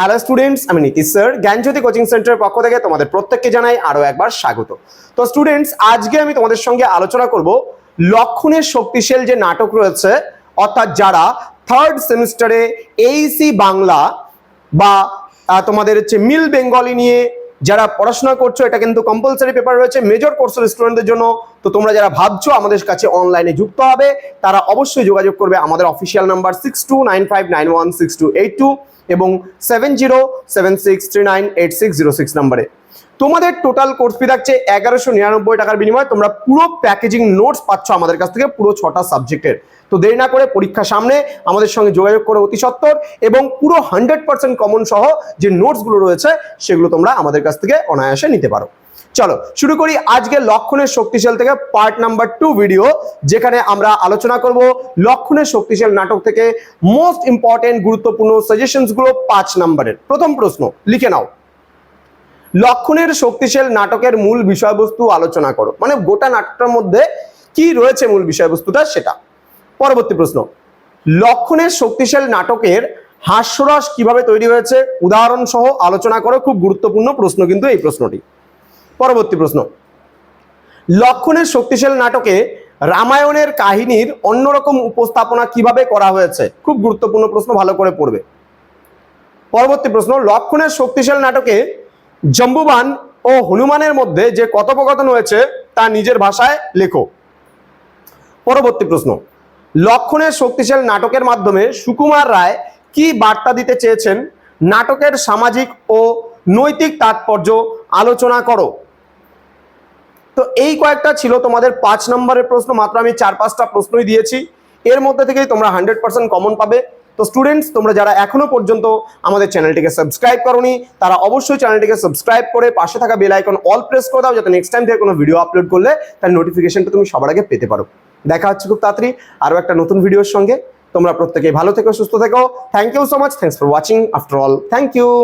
Hello students আমি Nitish sir জ্ঞানজ্যোতি coaching সেন্টারের পক্ষ থেকে তোমাদের প্রত্যেককে জানাই আরও একবার স্বাগত। তো স্টুডেন্টস আজকে আমি তোমাদের সঙ্গে আলোচনা করব লক্ষণের শক্তিশাল যে নাটক রয়েছে, অর্থাৎ যারা থার্ড সেমিস্টারে এইসি বাংলা বা তোমাদের হচ্ছে মিল বেঙ্গলি নিয়ে যারা পড়াশোনা করছ, এটা কিন্তু কম্পালসারি পেপার রয়েছে মেজর কোর্সের স্টুডেন্টদের জন্য। তো তোমরা যারা ভাবছ আমাদের কাছে অনলাইনে যুক্ত হবে, তারা অবশ্যই যোগাযোগ করবে আমাদের official number six two nine five nine one six eight two এবং seven zero seven six three nine eight six zero six নাম্বারে তোমাদের টোটাল কোর্স ফি থাকছে এগারোশো নিরানব্বই টাকার বিনিময়ে তোমরা পুরো প্যাকেজিং নোটস পাচ্ছ আমাদের কাছ থেকে পুরো ছটা সাবজেক্টের তো দেরি না করে পরীক্ষা সামনে আমাদের সঙ্গে যোগাযোগ করে অতি সত্বর এবং পুরো হান্ড্রেড পার্সেন্ট কমন সহ যে নোটসগুলো রয়েছে সেগুলো তোমরা আমাদের কাছ থেকে অনায়াসে নিতে পারো। চলো, শুরু করি আজকে লক্ষণের শক্তিশাল থেকে পার্ট নাম্বার টু ভিডিও যেখানে আমরা আলোচনা করব লক্ষণের শক্তিশাল নাটক থেকে মোস্ট ইম্পর্টেন্ট গুরুত্বপূর্ণ সাজেশনসগুলো পাঁচ নাম্বারের প্রথম প্রশ্ন, লিখে নাও। লক্ষণের শক্তিশাল নাটকের মূল বিষয়বস্তু আলোচনা করো। মানে গোটা নাটকটার মধ্যে কি রয়েছে মূল বিষয়বস্তুটা সেটা? পরবর্তী প্রশ্ন। লক্ষণের শক্তিশাল নাটকের হাস্যরস কীভাবে তৈরি হয়েছে? উদাহরণ সহ আলোচনা করো, খুব গুরুত্বপূর্ণ প্রশ্ন কিন্তু এই প্রশ্নটি। পরবর্তী প্রশ্ন। লক্ষণের শক্তিশাল নাটকে রামায়ণের কাহিনীর অন্যরকম উপস্থাপনা কীভাবে করা হয়েছে? খুব গুরুত্বপূর্ণ প্রশ্ন, ভালো করে পড়বে। পরবর্তী প্রশ্ন। লক্ষণের শক্তিশাল নাটকে জম্বুবান ও হনুমানের মধ্যে যে কথোপকথন হয়েছে, তা নিজের ভাষায় লেখো। পরবর্তী প্রশ্ন। লক্ষণের শক্তিশাল নাটকের মাধ্যমে সুকুমার রায় কি বার্তা দিতে চেয়েছেন? নাটকের সামাজিক ও নৈতিক তাৎপর্য আলোচনা করো। তো এই কয়েকটা ছিল তোমাদের পাঁচ নম্বরের প্রশ্ন, মাত্র আমি চার পাঁচটা প্রশ্নই দিয়েছি। এর মধ্যে থেকেই তোমরা হান্ড্রেড পার্সেন্ট কমন পাবে। তো স্টুডেন্টস তোমরা যারা এখনও পর্যন্ত আমাদের চ্যানেলটিকে সাবস্ক্রাইব করনি, তারা অবশ্যই চ্যানেলটিকে সাবস্ক্রাইব করে পাশে থাকা বেল আইকন অল প্রেস করে দাও, যাতে নেক্সট টাইম থেকে কোনো ভিডিও আপলোড করলে তার নোটিফিকেশনটা তুমি সবার আগে পেতে পারো। দেখা হচ্ছে খুব তাড়াতাড়ি আরও একটা নতুন ভিডিওর সঙ্গে। তোমরা প্রত্যেকে ভালো থেকো, সুস্থ থেকো। Thank you so much thanks for watching after all thank you